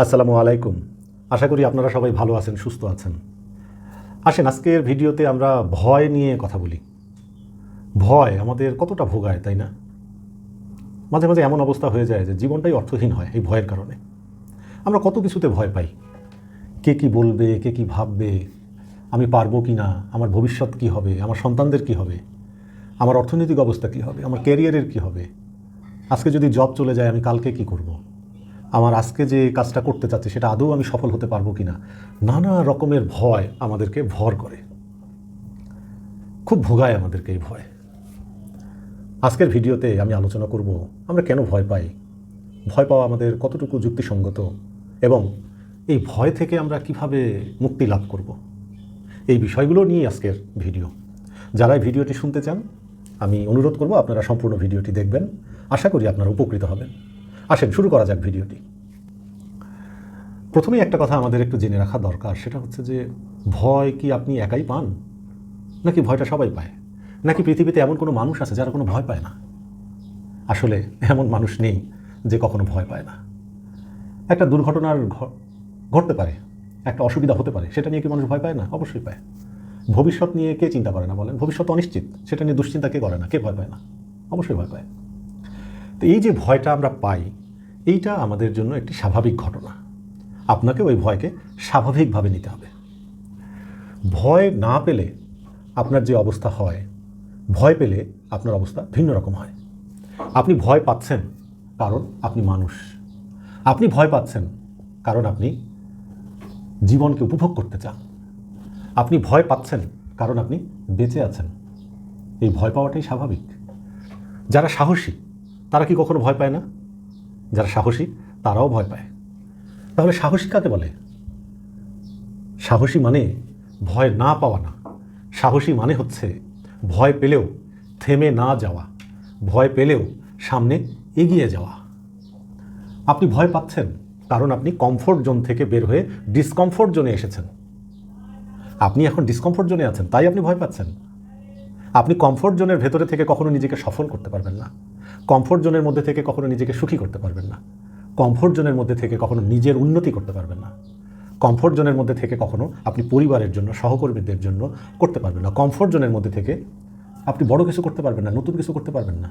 আসসালামু আলাইকুম। আশা করি আপনারা সবাই ভালো আছেন, সুস্থ আছেন। আসেন, আজকের ভিডিওতে আমরা ভয় নিয়ে কথা বলি। ভয় আমাদের কতটা ভোগায়, তাই না? মাঝে মাঝে এমন অবস্থা হয়ে যায় যে জীবনটাই অর্থহীন হয় এই ভয়ের কারণে। আমরা কত কিছুতে ভয় পাই। কে কি বলবে, কে কি ভাববে, আমি পারব কি না, আমার ভবিষ্যৎ কি হবে, আমার সন্তানদের কি হবে, আমার অর্থনৈতিক অবস্থা কি হবে, আমার ক্যারিয়ারের কি হবে, আজকে যদি জব চলে যায় আমি কালকে কি করব। আমার আজকে যে কাজটা করতে চাচ্ছি সেটা আদৌ আমি সফল হতে পারব কি না নানা রকমের ভয় আমাদেরকে ভর করে। খুব ভোগায় আমাদেরকে এই ভয়। আজকের ভিডিওতে আমি আলোচনা করব, আমরা কেন ভয় পাই? ভয় পাওয়া আমাদের কতটুকু যুক্তিসঙ্গত? এবং এই ভয় থেকে আমরা কীভাবে মুক্তি লাভ করব? এই বিষয়গুলো নিয়ে আজকের ভিডিও। যারা ভিডিওটি শুনতে চান, আমি অনুরোধ করব আপনারা সম্পূর্ণ ভিডিওটি দেখবেন। আশা করি আপনারা উপকৃত হবেন। আসেন, শুরু করা যাক ভিডিওটি। প্রথমেই একটা কথা আমাদের একটু জেনে রাখা দরকার, সেটা হচ্ছে যে ভয় কি আপনি একাই পান? নাকি ভয়টা সবাই পায়? নাকি পৃথিবীতে এমন কোনো মানুষ আছে যারা কোনো ভয় পায় না? আসলে এমন মানুষ নেই যে কখনো ভয় পায় না। একটা দুর্ঘটনার ঘটতে পারে, একটা অসুবিধা হতে পারে, সেটা নিয়ে কি মানুষ ভয় পায় না? অবশ্যই পায়। ভবিষ্যৎ নিয়ে কে চিন্তা করে না বলেন? ভবিষ্যৎ অনিশ্চিত, সেটা নিয়ে দুশ্চিন্তা কে করে না? কে ভয় পায় না? অবশ্যই ভয় পায়। তো এই যে ভয়টা আমরা পাই এইটা আমাদের জন্য একটি স্বাভাবিক ঘটনা। আপনাকে ওই ভয়কে স্বাভাবিকভাবে নিতে হবে। ভয় না পেলে আপনার যে অবস্থা হয়, ভয় পেলে আপনার অবস্থা ভিন্ন রকম হয়। আপনি ভয় পাচ্ছেন কারণ আপনি মানুষ। আপনি ভয় পাচ্ছেন কারণ আপনি জীবনকে উপভোগ করতে চান। আপনি ভয় পাচ্ছেন কারণ আপনি বেঁচে আছেন। এই ভয় পাওয়াটাই স্বাভাবিক। যারা সাহসী, তারা কি কখনো ভয় পায় না? যারা সাহসী, তারাও ভয় পায়। তাহলে সাহসী কাকে বলে? সাহসী মানে ভয় না পাওয়া না। সাহসী মানে হচ্ছে ভয় পেলেও থেমে না যাওয়া, ভয় পেলেও সামনে এগিয়ে যাওয়া। আপনি ভয় পাচ্ছেন কারণ আপনি কমফোর্ট জোন থেকে বের হয়ে ডিসকমফোর্ট জোনে এসেছেন। আপনি এখন ডিসকমফোর্ট জোনে আছেন, তাই আপনি ভয় পাচ্ছেন। আপনি কমফোর্ট জোনের ভেতরে থেকে কখনো নিজেকে সফল করতে পারবেন না। কমফোর্ট জোনের মধ্যে থেকে কখনো নিজেকে সুখী করতে পারবেন না। কমফোর্ট জোনের মধ্যে থেকে কখনো নিজের উন্নতি করতে পারবেন না। কমফোর্ট জোনের মধ্যে থেকে কখনো আপনি পরিবারের জন্য, সহকর্মীদের জন্য করতে পারবেন না। কমফোর্ট জোনের মধ্যে থেকে আপনি বড় কিছু করতে পারবেন না, নতুন কিছু করতে পারবেন না।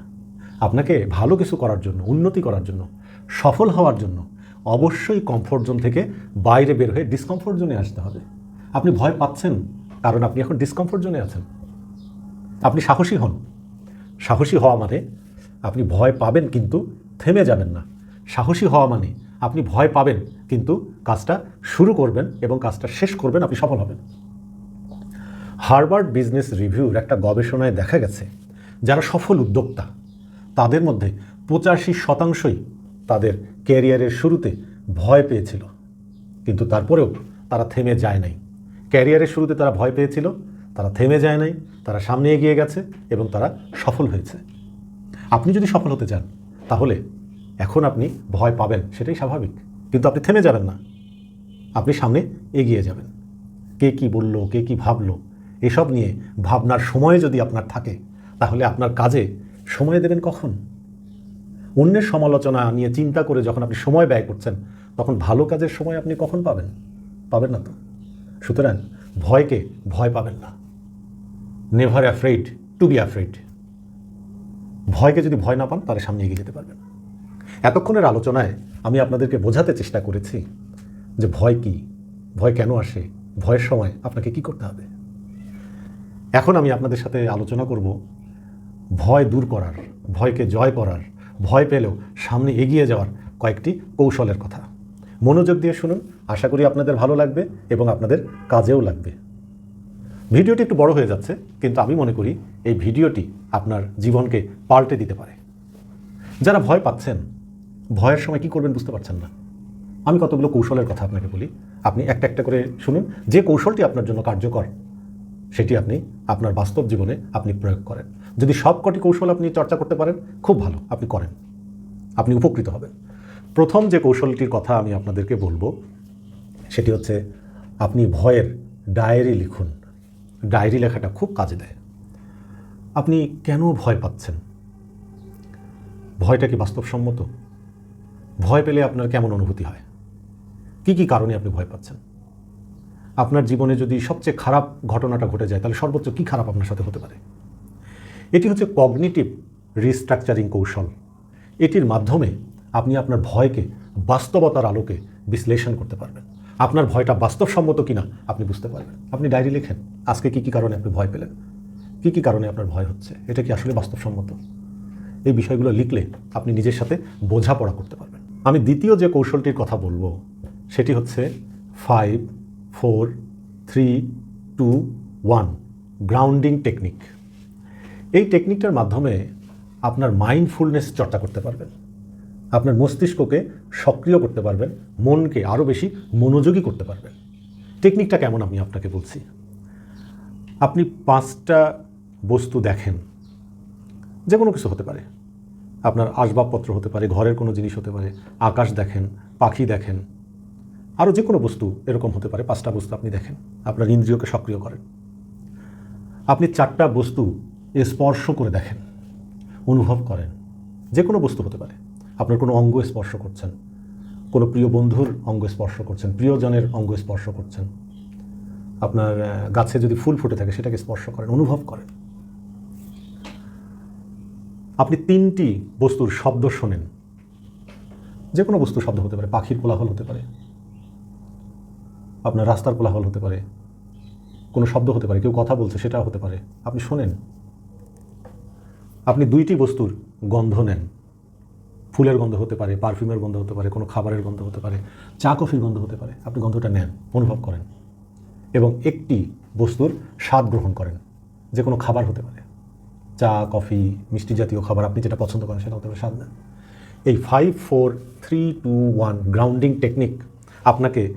আপনাকে ভালো কিছু করার জন্য, উন্নতি করার জন্য, সফল হওয়ার জন্য অবশ্যই কমফোর্ট জোন থেকে বাইরে বের হয়ে ডিসকমফোর্ট জোনে আসতে হবে। আপনি ভয় পাচ্ছেন, কারণ আপনি এখন ডিসকমফোর্ট জোনে আছেন। আপনি সাহসী হন। সাহসী হওয়া মানে আপনি ভয় পাবেন কিন্তু থেমে যাবেন না। সাহসী হওয়া মানে আপনি ভয় পাবেন কিন্তু কাজটা শুরু করবেন এবং কাজটা শেষ করবেন, আপনি সফল হবেন। হার্ভার্ড বিজনেস রিভিউর একটা গবেষণায় দেখা গেছে, যারা সফল উদ্যোক্তা, তাদের মধ্যে পঁচাশি শতাংশই তাদের ক্যারিয়ারের শুরুতে ভয় পেয়েছিল। কিন্তু তারপরেও তারা থেমে যায় নাই। ক্যারিয়ারের শুরুতে তারা ভয় পেয়েছিল, তারা থেমে যায় নাই, তারা সামনে এগিয়ে গেছে এবং তারা সফল হয়েছে। আপনি যদি সফল হতে চান, তাহলে এখন আপনি ভয় পাবেন, সেটাই স্বাভাবিক। কিন্তু আপনি থেমে যাবেন না। আপনি সামনে এগিয়ে যাবেন। কে কি বলল, কে কি ভাবলো, এসব নিয়ে ভাবনার সময় যদি আপনার থাকে, তাহলে আপনার কাজে সময় দেবেন কখন? অন্যের সমালোচনা নিয়ে চিন্তা করে যখন আপনি সময় ব্যয় করছেন, তখন ভালো কাজের সময় আপনি কখন পাবেন? পাবেন না তো। সুতরাং ভয়কে ভয় পাবেন না। Never afraid to be afraid ভয়কে যদি ভয় না পান, তাহলে সামনে এগিয়ে যেতে পারবেন। এতক্ষণের আলোচনায় আমি আপনাদেরকে বোঝাতে চেষ্টা করেছি যে ভয় কি, ভয় কেন আসে, ভয়ের সময় আপনাকে কি করতে হবে। এখন আমি আপনাদের সাথে আলোচনা করব ভয় দূর করার, ভয়কে জয় করার, ভয় পেলেও সামনে এগিয়ে যাওয়ার কয়েকটি কৌশলের কথা। মনোযোগ দিয়ে শুনুন, আশা করি আপনাদের ভালো লাগবে এবং আপনাদের কাজেও লাগবে। ভিডিওটি একটু বড় হয়ে যাচ্ছে, কিন্তু আমি মনে করি এই ভিডিওটি আপনার জীবনকে পাল্টে দিতে পারে। যারা ভয় পাচ্ছেন, ভয়ের সময় কি করবেন বুঝতে পারছেন না। আমি কতগুলো কৌশলের কথা আপনাকে বলি। আপনি একটা একটা করে শুনুন, যে কৌশলটি আপনার জন্য কার্যকর, সেটি আপনি আপনার বাস্তব জীবনে আপনি প্রয়োগ করেন। যদি সব কটি কৌশল আপনি চর্চা করতে পারেন, খুব ভালো, আপনি করেন। আপনি উপকৃত হবেন। প্রথম যে কৌশলটির কথা আমি আপনাদেরকে বলব, সেটি হচ্ছে আপনি ভয়ের ডায়েরি লিখুন। ডায়েরি লেখাটা খুব কাজে দেয়। আপনি কেন ভয় পাচ্ছেন? ভয়টা কি বাস্তবসম্মত? ভয় পেলে আপনার কেমন অনুভূতি হয়? কি কি কারণে আপনি ভয় পাচ্ছেন? আপনার জীবনে যদি সবচেয়ে খারাপ ঘটনাটা ঘটে যায়, তাহলে সর্বোচ্চ কী খারাপ আপনার সাথে হতে পারে? এটি হচ্ছে কগনিটিভ রিস্ট্রাকচারিং কৌশল। এটির মাধ্যমে আপনি আপনার ভয়কে বাস্তবতার আলোকে বিশ্লেষণ করতে পারবেন। আপনার ভয়টা বাস্তবসম্মত কিনা আপনি বুঝতে পারবেন। আপনি ডায়েরি লেখেন, আজকে কী কী কারণে আপনি ভয় পেলেন? কী কী কারণে আপনার ভয় হচ্ছে? এটা কি আসলে বাস্তবসম্মত? এই বিষয়গুলো লিখলে আপনি নিজের সাথে বোঝাপড়া করতে পারবেন। আমি দ্বিতীয় যে কৌশলটির কথা বলব, সেটি হচ্ছে five four three two one grounding technique এই টেকনিকটার মাধ্যমে আপনার মাইন্ডফুলনেস চর্চা করতে পারবেন। আপনার মস্তিষ্ককে সক্রিয় করতে পারবেন, মনকে আরও বেশি মনোযোগী করতে পারবেন। টেকনিকটা কেমন আমি আপনাকে বলছি? আপনি পাঁচটা বস্তু দেখেন যে কোনো কিছু হতে পারে। আপনার আসবাবপত্র হতে পারে, ঘরের কোনো জিনিস হতে পারে, আকাশ দেখেন, পাখি দেখেন আরও যে কোনো বস্তু এরকম হতে পারে, পাঁচটা বস্তু আপনি দেখেন, আপনার ইন্দ্রিয়কে সক্রিয় করেন। আপনি চারটা বস্তু স্পর্শ করে দেখেন, অনুভব করেন যে কোনো বস্তু হতে পারে। আপনার কোনো অঙ্গ স্পর্শ করছেন। কোনো প্রিয় বন্ধুর অঙ্গ স্পর্শ করছেন, প্রিয়জনের অঙ্গ স্পর্শ করছেন। আপনার গাছে যদি ফুল ফুটে থাকে সেটাকে স্পর্শ করেন, অনুভব করেন। আপনি তিনটি বস্তুর শব্দ শোনেন। যে কোনো বস্তুর শব্দ হতে পারে, পাখির কোলাহল হতে পারে, আপনার রাস্তার কোলাহল হতে পারে, কোনো শব্দ হতে পারে, কেউ কথা বলছে সেটাও হতে পারে। আপনি শোনেন। আপনি দুইটি বস্তুর গন্ধ নেন। ফুলের গন্ধ হতে পারে, পারফিউমের গন্ধ হতে পারে, কোনো খাবারের গন্ধ হতে পারে, চা কফির গন্ধ হতে পারে, আপনি গন্ধটা নেন, অনুভব করেন এবং একটি বস্তুর স্বাদ গ্রহণ করেন, যে কোনো খাবার হতে পারে। চা, কফি, মিষ্টি জাতীয় খাবার আপনি যেটা পছন্দ করেন সেটা হতে পারে স্বাদ নেন। এই five four three two one grounding technique আপনাকে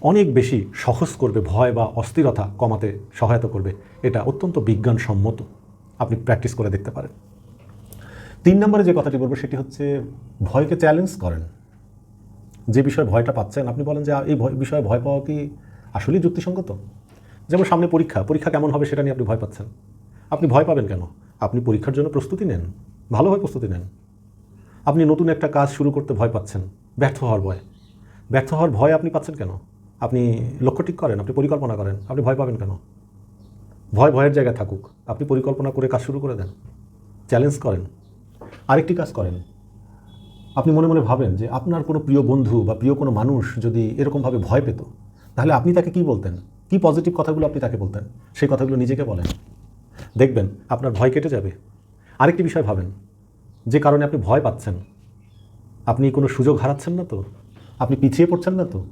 অনেক বেশি সহজ করবে, ভয় বা অস্থিরতা কমাতে সহায়তা করবে। এটা অত্যন্ত বিজ্ঞানসম্মত। আপনি প্র্যাকটিস করে দেখতে পারেন। তিন নম্বরে যে কথাটি বলব সেটি হচ্ছে ভয়কে চ্যালেঞ্জ করেন। যে বিষয়ে ভয়টা পাচ্ছেন, আপনি বলেন যে এই ভয়- বিষয়ে ভয় পাওয়া কি আসলেই যুক্তিসঙ্গত? যেমন সামনে পরীক্ষা পরীক্ষা কেমন হবে সেটা নিয়ে আপনি ভয় পাচ্ছেন। আপনি ভয় পাবেন কেন? আপনি পরীক্ষার জন্য প্রস্তুতি নেন ভালোভাবে প্রস্তুতি নেন। আপনি নতুন একটা কাজ শুরু করতে ভয় পাচ্ছেন, ব্যর্থ হওয়ার ভয়। ব্যর্থ হওয়ার ভয় আপনি পাচ্ছেন কেন? আপনি লক্ষ্য ঠিক করেন, আপনি পরিকল্পনা করেন, আপনি ভয় পাবেন কেন? ভয় ভয়ের জায়গায় থাকুক, আপনি পরিকল্পনা করে কাজ শুরু করে দেন চ্যালেঞ্জ করেন। আরেকটি কাজ করেন। আপনি মনে মনে ভাবেন যে আপনার কোনো প্রিয় বন্ধু বা প্রিয় কোনো মানুষ যদি এরকমভাবে ভয় পেত, তাহলে আপনি তাকে কি বলতেন? কি পজিটিভ কথাগুলো আপনি তাকে বলতেন? সেই কথাগুলো নিজেকে বলেন। দেখবেন আপনার ভয় কেটে যাবে। আরেকটি বিষয় ভাবেন, যে কারণে আপনি ভয় পাচ্ছেন। আপনি কোনো সুযোগ হারাচ্ছেন না তো? আপনি পিছিয়ে পড়ছেন না তো?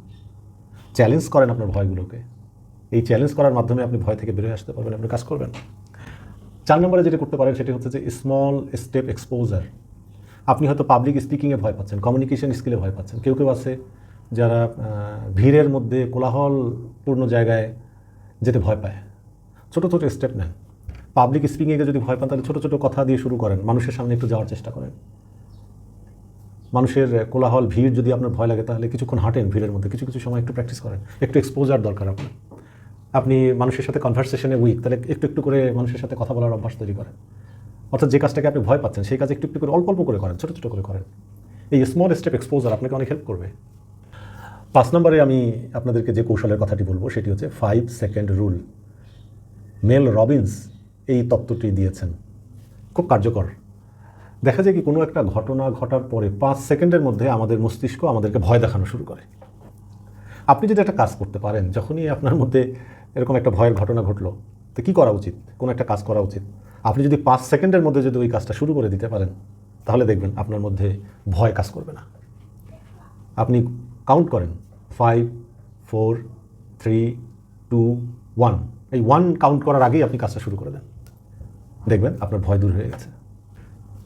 চ্যালেঞ্জ করেন আপনার ভয়গুলোকে। এই চ্যালেঞ্জ করার মাধ্যমে আপনি ভয় থেকে বেরিয়ে আসতে পারবেন। আপনি কাজ করবেন। চার নম্বরে যেটা করতে পারেন সেটি হচ্ছে যে স্মল স্টেপ এক্সপোজার আপনি হয়তো পাবলিক স্পিকিংয়ে ভয় পাচ্ছেন কমিউনিকেশন স্কিলে ভয় পাচ্ছেন। কেউ কেউ আছে যারা ভিড়ের মধ্যে কোলাহলপূর্ণ জায়গায় যেতে ভয় পায়। ছোটো ছোটো স্টেপ নেন। পাবলিক স্পিকিংয়ে যদি ভয় পান, তাহলে ছোটো ছোটো কথা দিয়ে শুরু করেন। মানুষের সামনে একটু যাওয়ার চেষ্টা করেন। মানুষের কোলাহল, ভিড় যদি আপনার ভয় লাগে, তাহলে কিছুক্ষণ হাঁটেন ভিড়ের মধ্যে। কিছু কিছু সময় একটু প্র্যাকটিস করেন। একটু এক্সপোজার দরকার আপনার। আপনি মানুষের সাথে কনভারসেশনে উইক তাহলে একটু একটু করে মানুষের সাথে কথা বলার অভ্যাস তৈরি করেন। অর্থাৎ যে কাজটাকে আপনি ভয় পাচ্ছেন, সেই কাজ একটু একটু করে, অল্প অল্প করে করেন, ছোটো ছোটো করে করেন। এই স্মল স্টেপ এক্সপোজার আপনাকে অনেক হেল্প করবে। পাঁচ নম্বরে আমি আপনাদেরকে যে কৌশলের কথাটি বলব, সেটি হচ্ছে five second rule Mel Robbins এই তত্ত্বটি দিয়েছেন। খুব কার্যকর। দেখা যায় কি, কোনো একটা ঘটনা ঘটার পরে পাঁচ সেকেন্ডের মধ্যে আমাদের মস্তিষ্ক আমাদেরকে ভয় দেখানো শুরু করে। আপনি যদি একটা কাজ করতে পারেন, যখনই আপনার মধ্যে এরকম একটা ভয়ের ঘটনা ঘটলো, তো কী করা উচিত? কোনো একটা কাজ করা উচিত। আপনি যদি পাঁচ সেকেন্ডের মধ্যে যদি ওই কাজটা শুরু করে দিতে পারেন, তাহলে দেখবেন আপনার মধ্যে ভয় কাজ করবে না। আপনি কাউন্ট করেন five four three two one এই ওয়ান কাউন্ট করার আগেই আপনি কাজটা শুরু করে দেন। দেখবেন আপনার ভয় দূর হয়ে গেছে।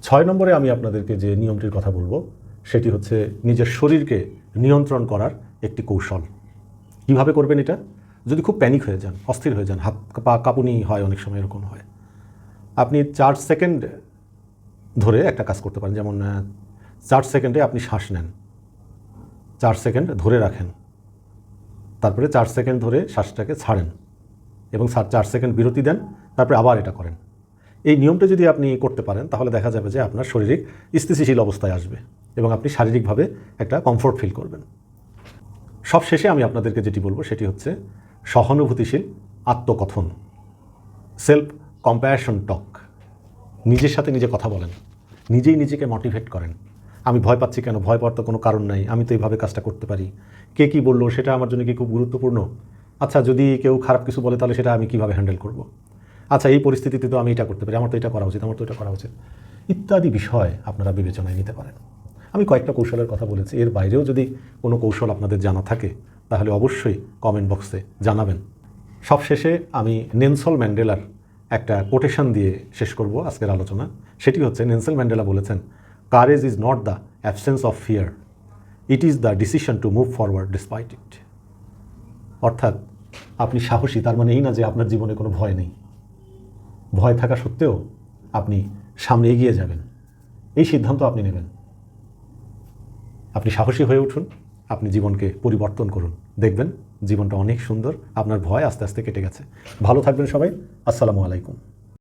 ছয় নম্বরে আমি আপনাদেরকে যে নিয়মটির কথা বলব, সেটি হচ্ছে নিজের শরীরকে নিয়ন্ত্রণ করার একটি কৌশল। কীভাবে করবেন এটা? যদি খুব প্যানিক হয়ে যান, অস্থির হয়ে যান, হাত পা কাঁপুনি হয়, অনেক সময় এরকম হয়। আপনি চার সেকেন্ড ধরে একটা কাজ করতে পারেন। যেমন চার সেকেন্ডে আপনি শ্বাস নেন। চার সেকেন্ড ধরে রাখেন। তারপরে চার সেকেন্ড ধরে শ্বাসটাকে ছাড়েন এবং চার সেকেন্ড বিরতি দেন, তারপরে আবার এটা করেন। এই নিয়মটা যদি আপনি করতে পারেন, তাহলে দেখা যাবে যে আপনার শারীরিক স্থিতিশীল অবস্থায় আসবে এবং আপনি শারীরিকভাবে একটা কমফোর্ট ফিল করবেন। সব শেষে আমি আপনাদেরকে যেটি বলব, সেটি হচ্ছে সহানুভূতিশীল, আত্মকথন সেলফ কম্প্যাশন টক নিজের সাথে নিজে কথা বলেন, নিজেই নিজেকে মোটিভেট করেন। আমি ভয় পাচ্ছি কেন? ভয় পাওয়ার তো কোনো কারণ নাই। আমি তো এইভাবে কাজটা করতে পারি। কে কী বলল? সেটা আমার জন্য কি খুব গুরুত্বপূর্ণ? আচ্ছা যদি কেউ খারাপ কিছু বলে, তাহলে সেটা আমি কীভাবে হ্যান্ডেল করব? আচ্ছা এই পরিস্থিতিতে তো আমি এটা করতে পারি। আমার তো এটা করা উচিত, আমার তো এটা করা উচিত। ইত্যাদি বিষয় আপনারা বিবেচনায় নিতে পারেন। আমি কয়েকটা কৌশলের কথা বলেছি। এর বাইরেও যদি কোনো কৌশল আপনাদের জানা থাকে তাহলে অবশ্যই কমেন্ট বক্সে জানাবেন। সবশেষে আমি নেনসল ম্যান্ডেলার একটা কোটেশন দিয়ে শেষ করব আজকের আলোচনা। সেটি হচ্ছে, নেনসেল ম্যান্ডেলা বলেছেন courage is not the absence of fear it is the decision to move forward despite it অর্থাৎ, আপনি সাহসী, তার মানে এই না যে আপনার জীবনে কোনো ভয় নেই। ভয় থাকা সত্ত্বেও আপনি সামনে এগিয়ে যাবেন। এই সিদ্ধান্ত আপনি নেবেন। আপনি সাহসী হয়ে উঠুন। আপনি জীবনকে পরিবর্তন করুন। দেখবেন জীবনটা অনেক সুন্দর, আপনার ভয় আস্তে আস্তে কেটে গেছে। ভালো থাকবেন সবাই, আসসালামু আলাইকুম।